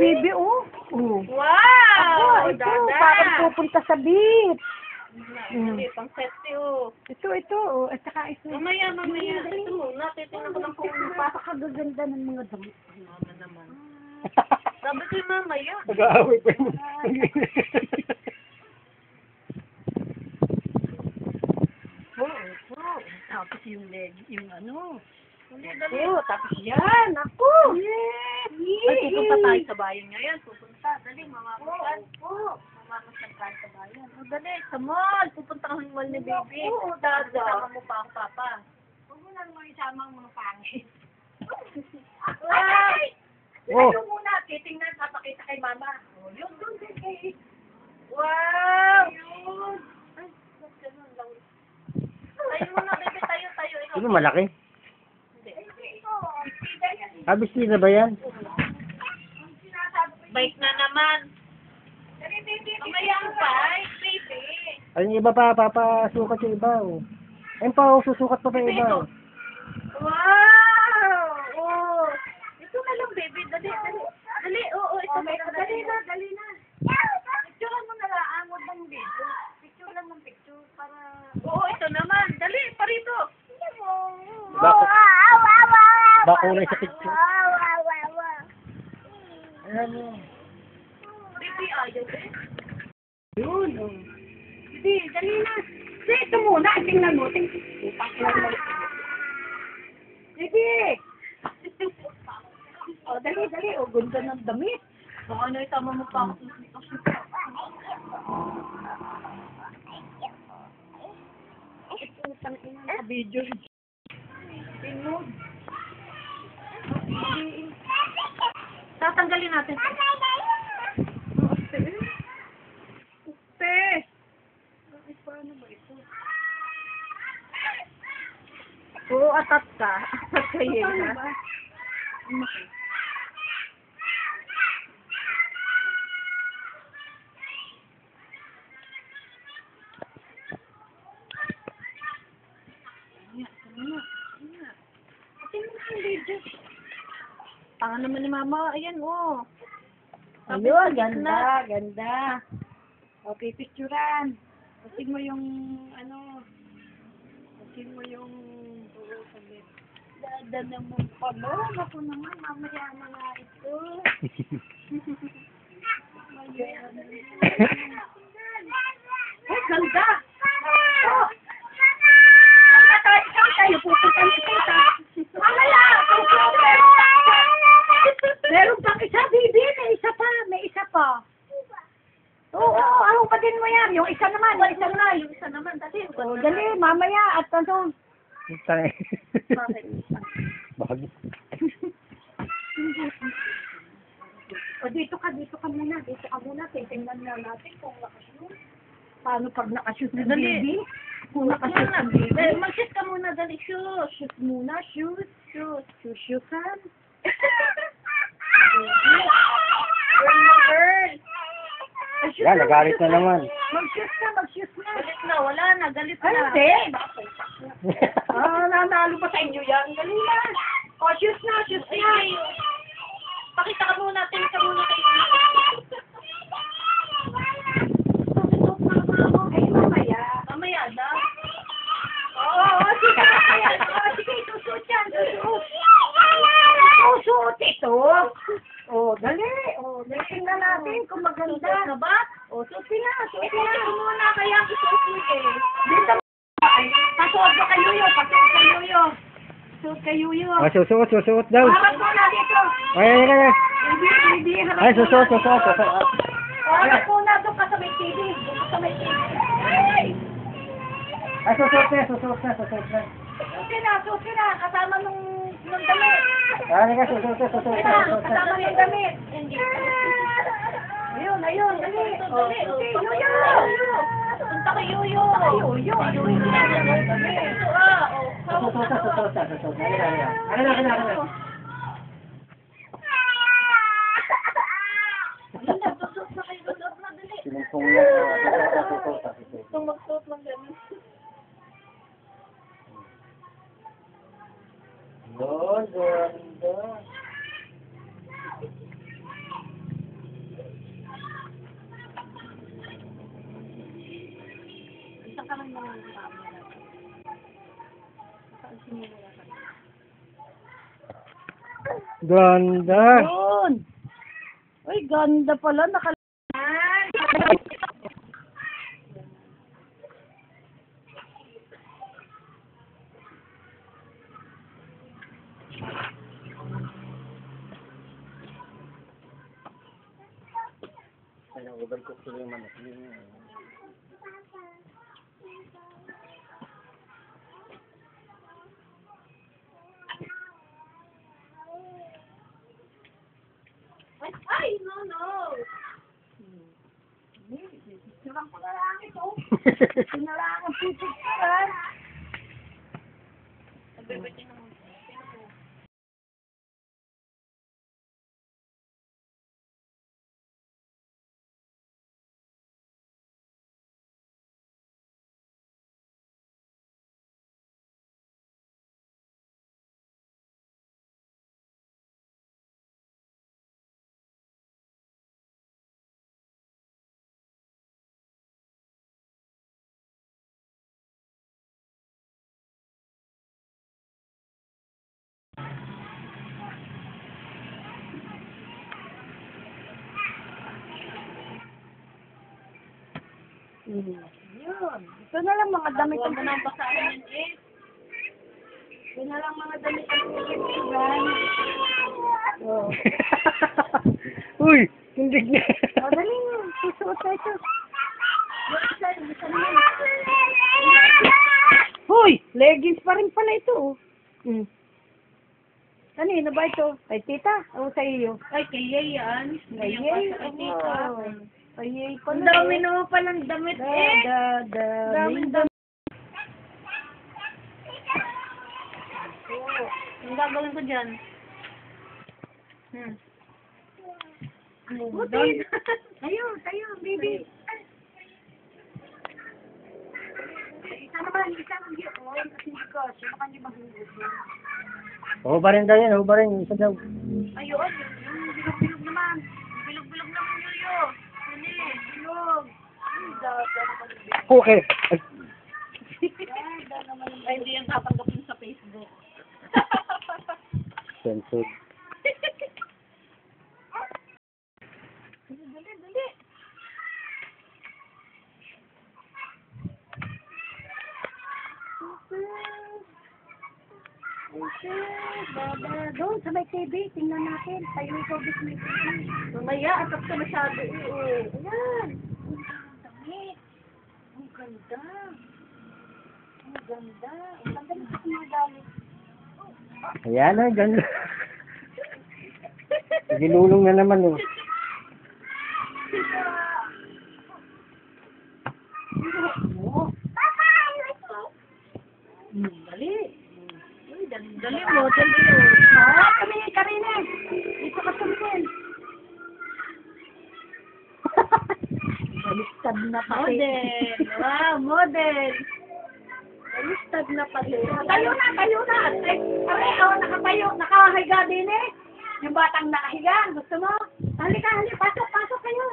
baby, oh. Oh. Wow! Ito, ito, parang pupunta sa beach. Hindi, pang sexy oh. Ito, ito, oh. At saka ito. Mamaya, mamaya. Ito muna, titignan ko lang kung Napakagaganda ng mga damit. mama naman. Sabi ko yung mamaya. Nag-aaway pa yun. Oo, oo. Tapos yung leg, yung ano. Oo, tapos yan. Ako. Yes. Ay, pupunta tayo sa bayan ngayon. Pupunta. Dali, mamamasal. Oo. Mamamasal tayo sa bayan. O, dali, sa mall. Pupunta kang mall ni baby. Oo, dada. Sama mo pa ako, papa. Huwag mo lang mo isama ang mga pangit. Ay! Oh. Ito muna, titingnan, papakita kay mama. Oh, yun, doon din kay... Wow! Yun. Ay, ganun lang? Tayo muna, baby. Tayo, tayo. Sino malaki? Hindi. Habis na ba yan? Bike na naman. Mamaya ang bike, baby. Ay, yung iba pa, papasukat yung iba. Oh. Ayun pa, oh, susukat pa pa yung iba. Oh. Wow! Oh. Ito na lang, baby. Dali, dali. Dali, oo, ito Okay, na. dali na, dali na. Picture mo na lang, huwag ng video. Picture lang ng picture para... Oo, ito naman. Bakulay sa picture. Ayan mo. Baby, ayaw eh. Yun, oh. Hindi, dali na. Hindi, ito muna. Tingnan mo. Tingnan mo. Sige. oh, dali, dali. Oh, ganda ng damit. Kung ano, itama mo pa ako. Ito, tangina sa video. Tatanggalin natin. Pe. Ay, paano ba ito? Oo, atat ka. Atat ka ba? Tanga naman ni mama. Ayan, oh. Ayun, ganda, ganda. O, pipicturan. Kasi mo yung, ano, kasi mo yung, oo, sabi. Dada naman pa mo. Ako naman, mamaya na nga ito. din mo yan? Yung isa naman, yung isa naman. Yung isa naman, dali. Oh, dali, mamaya. At ano, Tangin. Bakit? Bakit? o dito ka, dito ka muna. Dito ka muna. Titingnan na natin kung nakashoot. Paano pag nakashoot ng Dali. baby? Kung nakashoot Shoot ng baby. Eh, mag-shoot ka muna, dali. Shoot. Shoot muna, shoot, shoot, shoot, shoot ka. Girl na girl. Ay, shoot Yan, nagalit na naman. Mag-shoot na, mag-shoot na. Galit na, wala na. Galit Ay, na. hindi. Ah, nanalo pa sa inyo yan. Galing na. O, shoot na, shoot Ay, na. ay. Pakita ka muna. Tingin ka muna kay Ay, mamaya. Mamaya daw. Oo, oh, sige. Oh, sige, susuot yan. Susuot. Susuot ito. Oh, dali. Oh, dali tingnan natin kung maganda. Susunod na ba? Oh, suotin na, Eh, suotin tingnan na. ko muna. Kaya ako susunod eh. Dito. Ay, pasuot ka kay Yuyo, pasuot kay Yuyo. Suot kay Yuyo. Ah, susuot, susuot daw. Harap mo na dito. Ay, ay, ay, ay. Hindi, hindi. Harap Ay, susuot, susuot, susuot. Harap mo na. Doon ka sa may TV. Doon ka sa may TV. Ay! Ay, susuot na, susuot na, susuot na. Suotin na, suotin na. Kasama nung, nung damit. Ah, hindi ka, susuot na, susuot na, susuot na. Kasama nung damit. Hindi. Ayun, ayun, dali. Oh, Dali, oh. okay, Yuyo. Punta kay Yuyo. Yuyo. Ito ah. Oh, na. Ano na, ano na, ano na. Ayun na, susot na kayo. Susot na, dali. Sinumpong niya. Susuot na, susuot na, susuot na. Itong magsuot ng ganun. Yun, ganda. Lang. Ganda. Yun! Uy, ganda pala. Naka... Kaya overcook sila yung manok ay, no, no. Picturean ko na lang ito. Ito na lang ang pipicturean. Nagbibigay ng. Yun. Ito na lang mga damit ang mo nang basahin eh. Ito na lang mga damit ang pipicturean. Oh. Uy, tindig na. O, dali. Susuot na ito. Hoy! Leggings pa rin pala ito. oh. Mm. Kanino ba ito? Kay tita? O sa iyo? Ay, kay Yay yan. Kay Hindi Yay? sa tita. Oh. Kay Yay pala. Ang dami naman palang damit Da, eh. da, da. Daming da. Ang gagawin ko dyan? Hmm. Buti. Tayo, tayo, baby. Isa naman, isa naman. Oh, kasi hindi ko. Sino ka hindi mahugot? Oo ba rin daw yan, oo ba rin. Isa daw. Ayun, yung naman. Okay. Ay, hindi yan tatanggapin sa Facebook. Censored. Dali, dali, dali. Baba, doon sa may TV, tingnan natin. Tayo ito, bis may TV. Mamaya, atap ka masyado eh. Ayan. Ang. Ang ganda. Ang ganda. Ang ganda mga damit. Ayan na, ganda. Ginulong na naman oh. Oo. Hmm, dali. Uy, dali, dali mo, dali mo. Ah, kami, Karine. Dito ka tumingin. Baliktad na pati. Model. Wow, model. Alistad na pati. Tayo na, tayo na. Ay, pare, oh, nakatayo, nakahiga din eh. Yung batang nakahiga, gusto mo? Halika, halika, pasok, pasok kayo.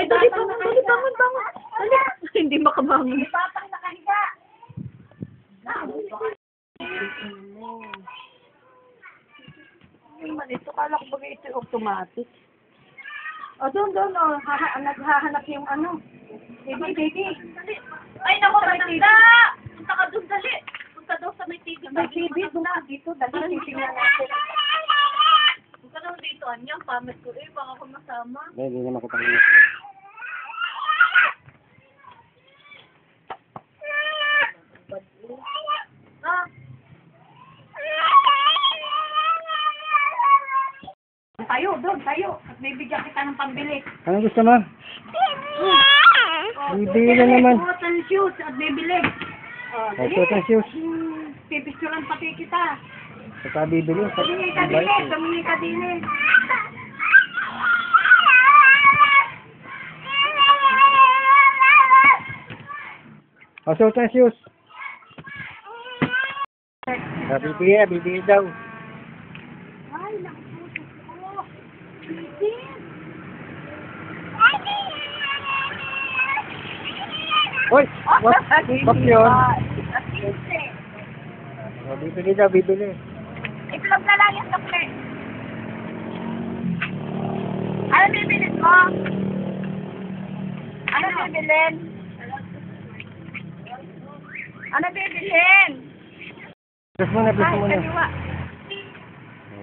Ay, dali, bangun, dali, bangun, bangun. Dali. Hindi makabangon. Yung batang nakahiga. Yung man, ito kala ko bagay ito automatic. O, doon, doon, o, haha, naghahanap yung ano. Baby, baby. Dali. Ay, naku, matanda. Punta ka doon, dali. Punta daw sa may TV. May TV, doon ka dito, dali, titingnan natin. Punta daw dito, anyang pamit ko eh. Baka ako masama. Ay, hindi naman kita. Ah, Tayo, doon, tayo. At may bigyan kita ng pambili. Anong gusto mo? Bibili na naman. Ang shoes at bibili. Oh, Ay, ang shoes. Hmm, pipicturean pati kita. Saka bibili. Tumingin ka din eh, tumingin ka din eh. O, suot ang shoes. Ah, bibili, ah, bibili daw. Ay, nakupuso ko. Bibi. Uy! What? Wag yun. At 15. Oh, bibili daw, bibili. I-vlog na lang yung sukli. Ano bibilin mo? Ano bibilin? Ano bibilin? Press mo na, Ay, mo na. kaliwa.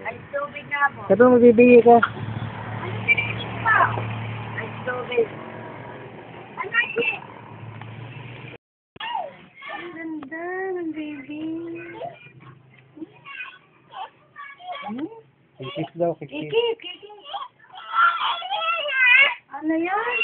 Ay, tubig nga po. Sabi mo, magbibigay ka. Ano pinili mo? Ay, tubig. Ano, Chi? Ang ganda ng baby. Kikis daw, kikis. Kiki, kiki. Ano yan?